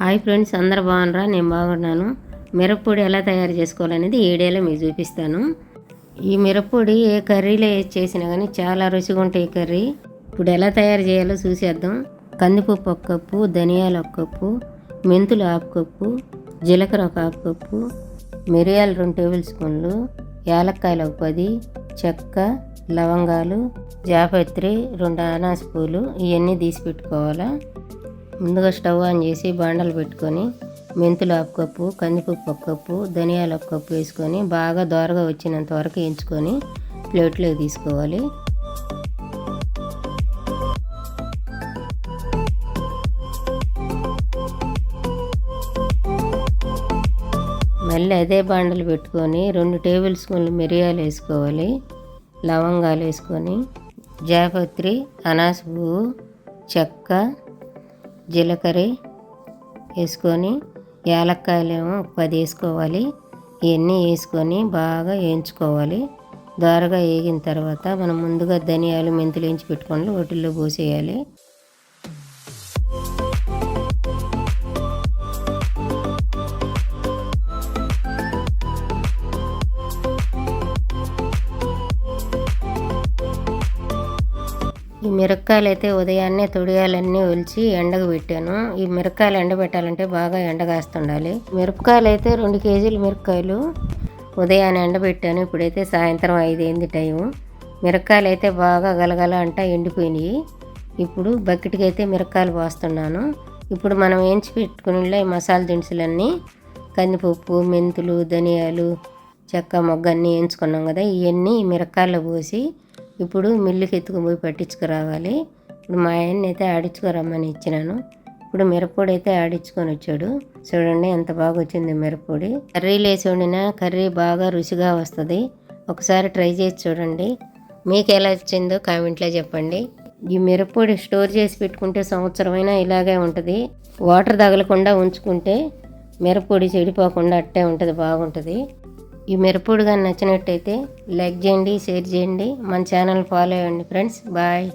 Hi friends అందరు బాగున్నారా? నేను బాగున్నాను. మిరప్పొడి ఎలా తయారు చేసుకోవాలనేది ఈ మీకు చూపిస్తాను. ఈ మిరప్పొడి ఏ కర్రీలో చేసినా కానీ చాలా రుచిగా ఉంటాయి కర్రీ. ఇప్పుడు ఎలా తయారు చేయాలో చూసేద్దాం. కందిపప్పు ఒక కప్పు ధనియాలు ఒక కప్పు మెంతులు హాఫ్ కప్పు జీలకర్ర ఒక హాఫ్ కప్పు మిరియాలు రెండు టేబుల్ స్పూన్లు యాలక్కాయలు ఒక పది చెక్క లవంగాలు జాపత్రి రెండు అనాస పూలు ఇవన్నీ తీసి పెట్టుకోవాలా. ముందుగా స్టవ్ ఆన్ చేసి బాండలు పెట్టుకొని మెంతులు ఒక కప్పు కందిపప్పు ఒక కప్పు ధనియాలు ఒక కప్పు వేసుకొని బాగా దోరగా వచ్చినంత వరకు వేయించుకొని ప్లేట్లో తీసుకోవాలి. మళ్ళీ అదే బాండలు పెట్టుకొని రెండు టేబుల్ స్పూన్లు మిరియాలు వేసుకోవాలి లవంగాలు వేసుకొని జాపత్రి అనాస పువ్వు చెక్క జీలకర్ర వేసుకొని యాలక్కాయలేమో పది వేసుకోవాలి. ఇవన్నీ వేసుకొని బాగా వేయించుకోవాలి. దోరగా వేగిన తర్వాత మనం ముందుగా ధనియాలు మెంతులు వేయించి పెట్టుకొని వాటిల్లో పోసేయాలి. ఈ మిరపకాయలు అయితే ఉదయాన్నే తొడియాలన్నీ ఒలిచి ఎండకు పెట్టాను. ఈ మిరపకాయలు ఎండబెట్టాలంటే బాగా ఎండగాస్తుండాలి మిరపకాయలు అయితే రెండు కేజీలు మిరపకాయలు ఉదయాన్నే ఎండబెట్టాను. ఇప్పుడైతే సాయంత్రం ఐదైంది టైము. మిరపకాయలు అయితే బాగా గలగల అంట ఎండిపోయినాయి. ఇప్పుడు బకెట్కి అయితే మిరపకాయలు పోస్తున్నాను. ఇప్పుడు మనం వేయించి పెట్టుకుని ఈ మసాలా దినుసులన్నీ కందిపప్పు మెంతులు ధనియాలు చెక్క మొగ్గ అన్నీ వేయించుకున్నాం కదా ఇవన్నీ మిరపకాయలు పోసి ఇప్పుడు మిల్లుకి ఎత్తుకుపోయి పట్టించుకురావాలి. ఇప్పుడు మా ఆయన్ని అయితే ఆడించుకోరమ్మని ఇచ్చినాను. ఇప్పుడు మిరప్పొడి అయితే ఆడించుకొని వచ్చాడు. చూడండి ఎంత బాగా వచ్చింది మిరప్పొడి కర్రీలు వేసి వండిన కర్రీ బాగా రుచిగా వస్తుంది. ఒకసారి ట్రై చేసి చూడండి. మీకు ఎలా వచ్చిందో కామెంట్లో చెప్పండి. ఈ మిరప్పొడి స్టోర్ చేసి పెట్టుకుంటే సంవత్సరమైనా ఇలాగే ఉంటుంది. వాటర్ తగలకుండా ఉంచుకుంటే మిరప్పొడి చెడిపోకుండా అట్టే ఉంటుంది బాగుంటుంది. ఈ మెరుపుడుగా కానీ నచ్చినట్టయితే లైక్ చేయండి షేర్ చేయండి మన ఛానల్ ఫాలో అవ్వండి ఫ్రెండ్స్. బాయ్.